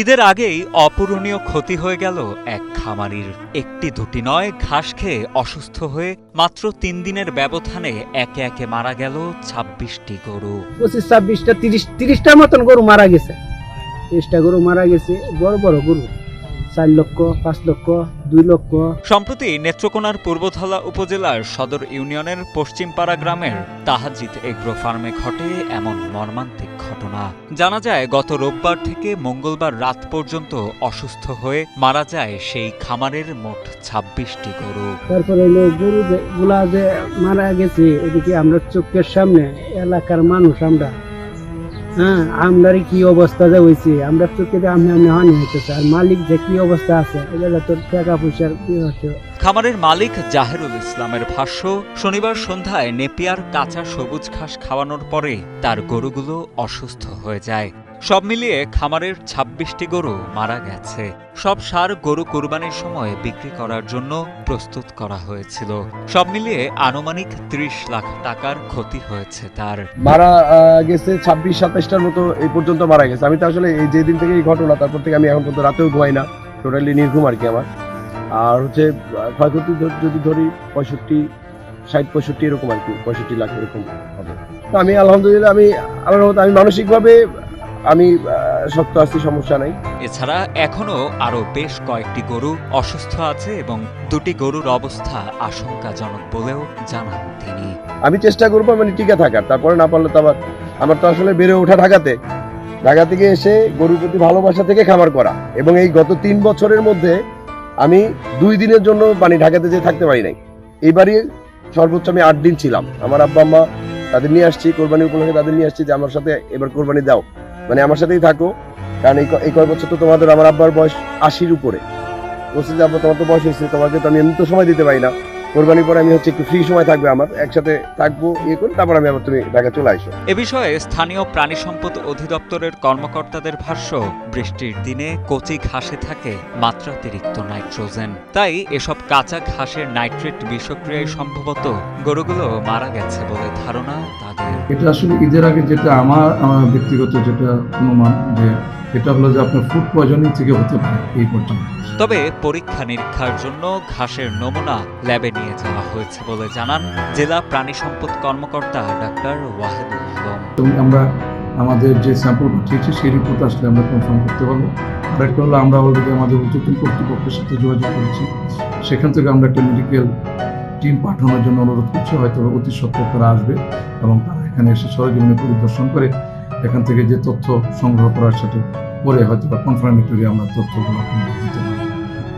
ঈদের আগেই অপূরণীয় ক্ষতি হয়ে গেল এক খামারির। একটি দুটি নয়, ঘাস খেয়ে অসুস্থ হয়ে মাত্র তিন দিনের ব্যবধানে একে একে মারা গেল ছাব্বিশটি গরু। পঁচিশ, ছাব্বিশটা, তিরিশ, তিরিশটার মতন গরু মারা গেছে। তিরিশটা গরু মারা গেছে, বড় বড় গরু। চার লক্ষ পাঁচ লক্ষ দুই লক্ষ। সম্প্রতি নেত্রকোনার পূর্বধলা উপজেলার সদর ইউনিয়নের পশ্চিমপাড়া গ্রামের তাহাজিত এগ্রো ফার্মে ঘটে এমন মর্মান্তিক ঘটনা। জানা যায় গত রোববার থেকে মঙ্গলবার রাত পর্যন্ত অসুস্থ হয়ে মারা যায় সেই খামারের মোট ছাব্বিশটি গরু। তারপরে হলো গরু গুলা যে মারা গেছে এদিকে আমরা চোখের সামনে এলাকার মানুষ আমরা হ্যাঁ আমদারি কি অবস্থা যে হয়েছে আমরা চোখে আমি আমি হানি হইতেছে। আর মালিক যে কি অবস্থা আছে এগুলো তোর টাকা পয়সার কি হচ্ছে? খামারের মালিক জাহেরুল ইসলামের ভাষ্য, শনিবার সন্ধ্যায় নেপিয়ার কাঁচা সবুজ ঘাস খাওয়ানোর পরে তার গরুগুলো অসুস্থ হয়ে যায়। সব মিলিয়ে খামারের ছাব্বিশটি গরু মারা গেছে। সব সার গরু কোরবানির সময় বিক্রি করার জন্য প্রস্তুত করা হয়েছিল। সব মিলিয়ে আনুমানিক ত্রিশ লাখ টাকার ক্ষতি হয়েছে তার। মারা গেছে ছাব্বিশ, সাতাশটার মতো এই পর্যন্ত মারা গেছে। আমি তো আসলে এই যে দিন থেকে এই ঘটনা, তারপর থেকে আমি এখন পর্যন্ত রাতেও ঘুমাই না। টোটালি নির্ঘুম আর কি আমার। আর হচ্ছে ক্ষয়ক্ষতি যদি ধরি, পঁয়ষট্টি, ষাট, পঁয়ষট্টি এরকম আর কি, পঁয়ষট্টি লাখ এরকম হবে। আমি আলহামদুলিল্লাহ, আমি রহমতে আমি মানসিকভাবে আমি শক্ত আছি সমস্যা নাই। এছাড়া এখনও আরও বেশ কয়েকটি গরু অসুস্থ আছে এবং দুটি গরুর অবস্থা আশঙ্কাজনক বলেও জানান তিনি। আমি চেষ্টা করব মানে টিকে থাকার। তারপরে না পারলে তো আবার আমার তো আসলে বেড়ে ওঠা ঢাকাতে। ঢাকা থেকে এসে গরুর প্রতি ভালোবাসা থেকে খামার করা। এবং এই গত তিন বছরের মধ্যে আমি দুই দিনের জন্য মানে ঢাকাতে যে থাকতে পারি নাই। এইবারই সর্বোচ্চ আমি আট দিন ছিলাম। আমার আব্বা আম্মা তাদের নিয়ে আসছি কোরবানি উপলক্ষে তাদের নিয়ে আসছি যে আমার সাথে এবার কোরবানি দাও। মানে আমার সাথেই থাকো। কারণ এই এই বছর তো তোমাদের, আমার আব্বার বয়স আশির উপরে। বলছি যে, আব্বা, তোমার তো বয়স হয়েছে, তোমাকে তো আমি এমনি তো সময় দিতে পারি না। কোরবানির পরে আমি হচ্ছে একটু ফ্রি সময় থাকবে আমার একসাথে থাকব ইয়ে করে তারপর আমি আবার তুমি ঢাকা চলে আসো। এ বিষয়ে স্থানীয় প্রাণী সম্পদ অধিদপ্তরের কর্মকর্তাদের ভাষ্য বৃষ্টির দিনে কচি ঘাসে থাকে মাত্রাতিরিক্ত নাইট্রোজেন। তাই এসব কাঁচা ঘাসের নাইট্রেট বিষক্রিয়ায় সম্ভবত গরুগুলো মারা গেছে বলে ধারণা তাদের। এটা আসলে ঈদের আগে যেটা আমার আমার ব্যক্তিগত যেটা অনুমান যে এটা হলো যে আপনার ফুড পয়জনিং থেকে হতে পারে এই পর্যন্ত। তবে পরীক্ষা নিরীক্ষার জন্য ঘাসের নমুনা ল্যাবে নিয়ে যাওয়া হয়েছে বলে জানান জেলা প্রাণী সম্পদ কর্মকর্তা ডাক্তার ওয়াহেদুল আলম। আমরা আমাদের যে স্যাম্পল পাঠিয়েছি সেই রিপোর্ট আসলে আমরা কনফার্ম করতে পারব। আরেকটা হলো আমরা অলরেডি আমাদের উচ্চতন কর্তৃপক্ষের সাথে যোগাযোগ করেছি। সেখান থেকে আমরা একটা মেডিকেল টিম পাঠানোর জন্য অনুরোধ করছি। হয়তো অতি সত্ত্বর তারা আসবে এবং তারা এখানে এসে সরজমিনে পরিদর্শন করে এখান থেকে যে তথ্য সংগ্রহ করার সাথে পরে হয়তো বা কনফার্মেটরি আমরা তথ্যগুলো দিতে পারব